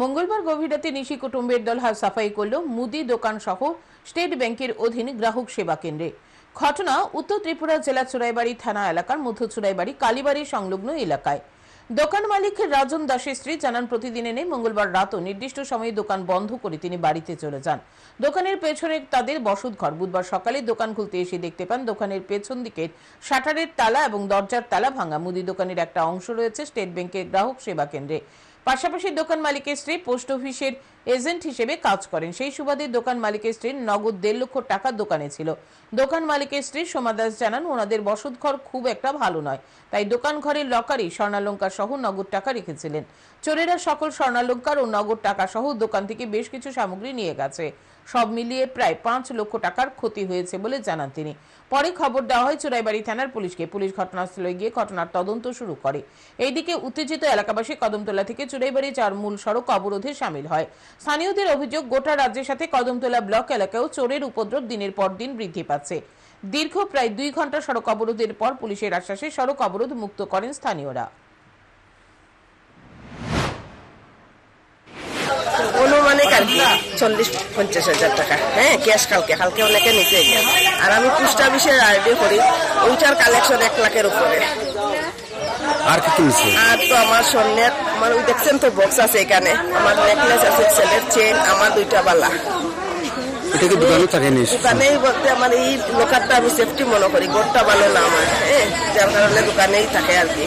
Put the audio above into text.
মঙ্গলবার গভীর রাতে নিশি কুটুম্বের দল হাত সাফাই করল মুদি দোকান সহ স্টেট ব্যাংকের অধীন গ্রাহক সেবা কেন্দ্রে। ঘটনা উত্তর ত্রিপুরা জেলা চুরাইবাড়ি থানা এলাকার মধ্য চুরাইবাড়ি কালীবাড়ি সংলগ্ন এলাকায়। দোকান মালিক রাজন দাসের স্ত্রী জানান, প্রতিদিনে নেই মঙ্গলবার রাতও নির্দিষ্ট সময়ে দোকান বন্ধ করে তিনি বাড়িতে চলে যান। দোকানের পেছনে তাদের বসত ঘর। বুধবার সকালে দোকান খুলতে এসে দেখতে পান, দোকানের পেছন দিকের শাটারের তালা এবং দরজার তালা ভাঙা মুদি দোকানের একটা অংশ রয়েছে স্টেট ব্যাংকের গ্রাহক সেবা কেন্দ্রে। পাশাপাশি দোকান মালিকের স্ত্রী পোস্ট অফিসের এজেন্ট হিসেবে কাজ করেন। সেই সুবাদে দোকান মালিকের স্ত্রীর নগদ দেড় লক্ষ টাকা দোকানে ছিল। দোকান মালিকের স্ত্রী সোমা দাস জানান, ওনাদের বসত ঘর খুব একটা ভালো নয়। তাই দোকান ঘরের লকারে স্বর্ণালঙ্কার সহ নগদ টাকা রেখেছিলেন। চোরেরা সকল স্বর্ণালঙ্কার ও নগদ টাকা সহ দোকান থেকে বেশ কিছু সামগ্রী নিয়ে গেছে। সব মিলিয়ে প্রায় পাঁচ লক্ষ টাকার ক্ষতি হয়েছে বলে জানান তিনি। পরে খবর দেওয়া হয়, চুরাইবাড়ি থানার পুলিশকে। পুলিশ ঘটনাস্থলে গিয়ে ঘটনার তদন্ত শুরু করে। এইদিকে উত্তেজিত এলাকাবাসী কদমতলা থেকে চুরাইবাড়ি চার মূল সড়ক অবরোধে সামিল হয়। স্থানীয়দের অভিযোগ, গোটা রাজ্যের সাথে কদমতলা ব্লক এলাকায়ও চোরের উপদ্রব দিনের পর দিন বৃদ্ধি পাচ্ছে। দীর্ঘ প্রায় দুই ঘণ্টা সড়ক অবরোধের পর পুলিশের আশ্বাসে সড়ক অবরোধ মুক্ত করেন স্থানীয়রা। আর চল্লিশ, পঞ্চাশ হাজার টাকা। হ্যাঁ ক্যাশ কালকে কালকে অনেকে নিচে আর আমি পোস্ট অফিসের আইডি করি, ওইটার কালেকশন এক লাখের উপরে। আর কি কিনছে? আর তো আমার স্বর্ণের আমার ওই দেখছেন তো বক্স আছে এখানে। আমার নেকলেস আছে ছেলের চেন আমার দুইটা বালা। এটা কি দোকানে থাকে নিস দোকানেই বলতে আমার এই লোকারটা আমি সেফটি মনে করি গোটটা ভালো না আমার হ্যাঁ? যার কারণে দোকানেই থাকে আর কি।